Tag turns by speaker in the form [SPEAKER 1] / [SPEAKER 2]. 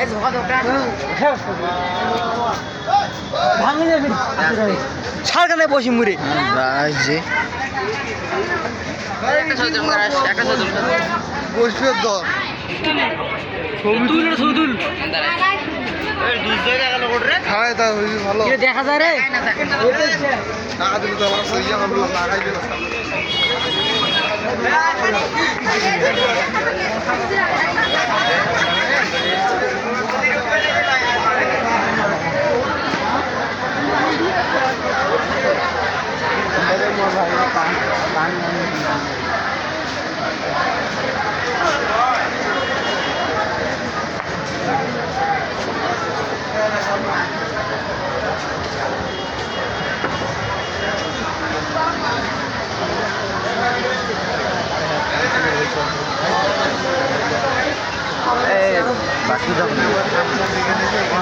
[SPEAKER 1] এই ঝোকা দোকান ছাড় কেন বসি মুড়ে
[SPEAKER 2] আসছে
[SPEAKER 1] দেখা যায় রে
[SPEAKER 2] こちらで。সইয়া যখন
[SPEAKER 1] বাকি